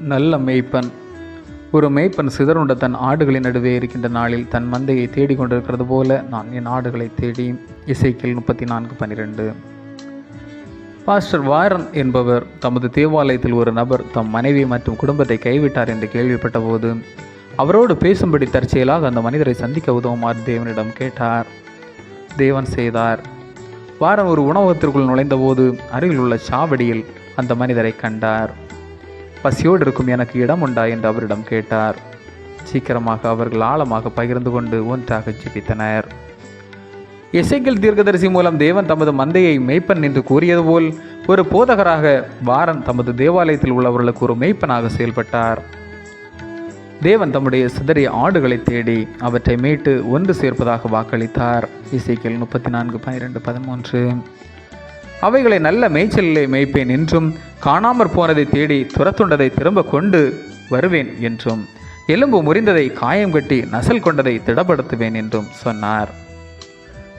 நல்ல மேய்ப்பன். ஒரு மேய்ப்பன் சிதறுண்ட தன் ஆடுகளின் நடுவே இருக்கின்ற நாளில் தன் மந்தையை தேடிக்கொண்டிருக்கிறது போல நான் என் ஆடுகளை தேடி இசைக்கில் முப்பத்தி நான்கு பன்னிரெண்டு பாஸ்டர் வாரன் என்பவர் தமது தேவாலயத்தில் ஒரு நபர் தம் மனைவி மற்றும் குடும்பத்தை கைவிட்டார் என்று கேள்விப்பட்டபோது அவரோடு பேசும்படி தற்செயலாக அந்த மனிதரை சந்திக்க உதவுமாறு தேவனிடம் கேட்டார். தேவன் செய்தார். வாரன் ஒரு உணவகத்திற்குள் நுழைந்தபோது அருகில் உள்ள சாவடியில் அந்த மனிதரை கண்டார். பசியோடு இருக்கும் எனக்கு இடம் உண்டா என்று அவரிடம் கேட்டார். சீக்கிரமாக அவர்கள் ஆழமாக பகிர்ந்து கொண்டு ஒன்றாக ஜெபித்தனர். எசைக்கல் தீர்க்கதரிசி மூலம் தேவன் தமது மந்தையை மெய்ப்பன் என்று கூறியது போல் ஒரு போதகராக வாரன் தமது தேவாலயத்தில் உள்ளவர்களுக்கு ஒரு மெய்ப்பனாக செயல்பட்டார். தேவன் தம்முடைய சிதறிய ஆடுகளை தேடி அவற்றை மீட்டு ஒன்று சேர்ப்பதாக வாக்களித்தார். இசைக்கியல் முப்பத்தி நான்கு பன்னிரெண்டு பதிமூன்று. அவைகளை நல்ல மேய்ச்சலிலே மேய்ப்பேன் என்றும் காணாமற் போனதை தேடி துரத்துண்டதை திரும்ப கொண்டு வருவேன் என்றும் எலும்பு முறிந்ததை காயம் கட்டி நசல் கொண்டதை திடப்படுத்துவேன் என்றும் சொன்னார்.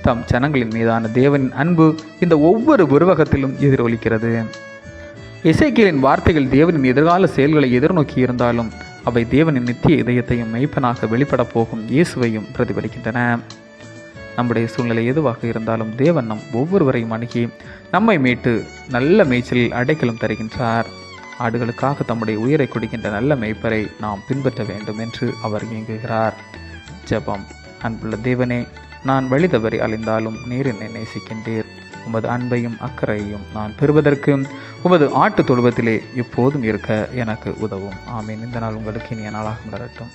தம் ஜனங்களின் மீதான தேவனின் அன்பு இந்த ஒவ்வொரு உருவகத்திலும் எதிரொலிக்கிறது. இசைக்கியலின் வார்த்தைகள் தேவனின் எதிர்கால செயல்களை எதிர்நோக்கி இருந்தாலும் அவை தேவனின் நித்திய இதயத்தையும் மெய்ப்பனாக வெளிப்படப் போகும் இயேசுவையும் பிரதிபலிக்கின்றன. நம்முடைய சூழ்நிலை எதுவாக இருந்தாலும் தேவன் நம் ஒவ்வொருவரையும் அணுகி நம்மை மீட்டு நல்ல மேய்ச்சலில் அடைக்கலம் தருகின்றார். ஆடுகளுக்காக தம்முடைய உயிரை கொடுக்கின்ற நல்ல மேய்ப்பரை நாம் பின்பற்ற வேண்டும் என்று அவர் இயங்குகிறார். ஜெபம். அன்புள்ள தேவனே நான் வழி தவறி அலைந்தாலும் நீர் என்னை நேசிக்கின்றீர். உமது அன்பையும் அக்கறையையும் நான் பெறுவதற்கு உமது ஆட்டு தொழுவத்திலே எப்போதும் இருக்க எனக்கு உதவும். ஆமீன். இந்த நாள் உங்களுக்கு இனிய நாளாக மலரட்டும்.